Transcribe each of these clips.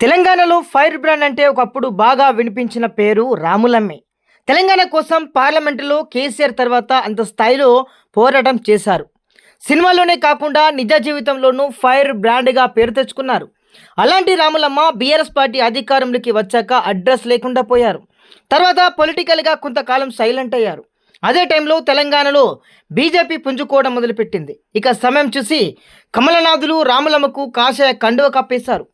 తెలంగాణలో fire brand అంటే ఒకప్పుడు బాగా వినిపించిన పేరు రాములమ్మే. తెలంగాణ కోసం పార్లమెంటులో కేసీఆర్ తర్వాత అంత స్థాయిలో పోరాటం చేశారు. సినిమాలోనే కాకుండా నిజ జీవితంలోనూ ఫైర్ బ్రాండ్గా పేరు తెచ్చుకున్నారు. అలాంటి రాములమ్మ బీఆర్ఎస్ పార్టీ అధికారంలోకి వచ్చాక అడ్రస్ లేకుండా పోయారు. తర్వాత పొలిటికల్గా కొంతకాలం సైలెంట్ అయ్యారు. అదే టైంలో తెలంగాణలో బీజేపీ పుంజుకోవడం మొదలుపెట్టింది. ఇక సమయం చూసి కమలనాథులు రాములమ్మకు కాషాయ కండువ కప్పేశారు.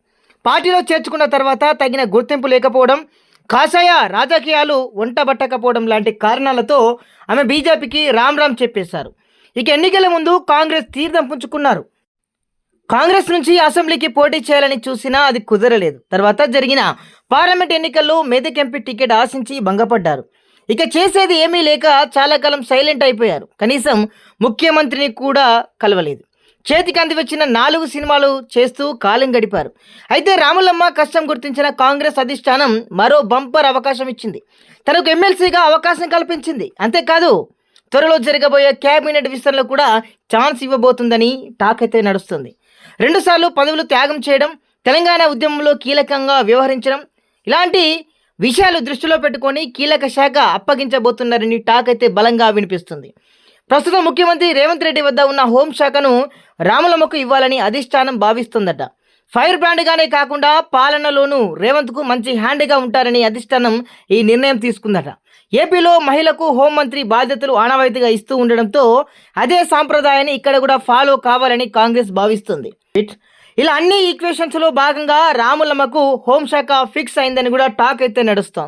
పార్టీలో చేర్చుకున్న తర్వాత తగిన గుర్తింపు లేకపోవడం కాషాయ రాజకీయాలు వంటబట్టకపోవడం లాంటి కారణాలతో ఆమె బీజేపీకి రామ్ రామ్ చెప్పేశారు. ఇక ఎన్నికల ముందు కాంగ్రెస్ తీర్థం పుంజుకున్నారు. కాంగ్రెస్ నుంచి అసెంబ్లీకి పోటీ చేయాలని చూసినా అది కుదరలేదు. తర్వాత జరిగిన పార్లమెంట్ ఎన్నికల్లో మెదక్ ఎంపీ టికెట్ ఆశించి భంగపడ్డారు. ఇక చేసేది ఏమీ లేక చాలా కాలం సైలెంట్ అయిపోయారు. కనీసం ముఖ్యమంత్రిని కూడా కలవలేదు. చేతికి అందివచ్చిన నాలుగు సినిమాలు చేస్తూ కాలం గడిపారు. అయితే రాములమ్మ కష్టం గుర్తించిన కాంగ్రెస్ అధిష్టానం మరో బంపర్ అవకాశం ఇచ్చింది. తనకు ఎమ్మెల్సీగా అవకాశం కల్పించింది. అంతేకాదు త్వరలో జరగబోయే క్యాబినెట్ విస్తరణలో కూడా ఛాన్స్ ఇవ్వబోతుందని టాక్ అయితే నడుస్తుంది. రెండుసార్లు పదవులు త్యాగం చేయడం తెలంగాణ ఉద్యమంలో కీలకంగా వ్యవహరించడం ఇలాంటి విషయాలు దృష్టిలో పెట్టుకొని కీలక శాఖ అప్పగించబోతున్నారని టాక్ అయితే బలంగా వినిపిస్తుంది. ప్రస్తుతం ముఖ్యమంత్రి రేవంత్ రెడ్డి వద్ద ఉన్న హోంశాఖను రాములమ్మకు ఇవ్వాలని అధిష్టానం భావిస్తుందట. ఫైర్ బ్రాండ్గానే కాకుండా పాలనలోనూ రేవంత్కు మంచి హ్యాండ్గా ఉంటారని అధిష్టానం ఈ నిర్ణయం తీసుకుందట. ఏపీలో మహిళకు హోంమంత్రి బాధ్యతలు ఆనవాయితీగా ఇస్తూ ఉండడంతో అదే సాంప్రదాయాన్ని ఇక్కడ కూడా ఫాలో కావాలని కాంగ్రెస్ భావిస్తుంది. ఇలా అన్ని ఈక్వేషన్స్లో భాగంగా రాములమ్మకు హోంశాఖ ఫిక్స్ అయిందని కూడా టాక్ అయితే నడుస్తోంది.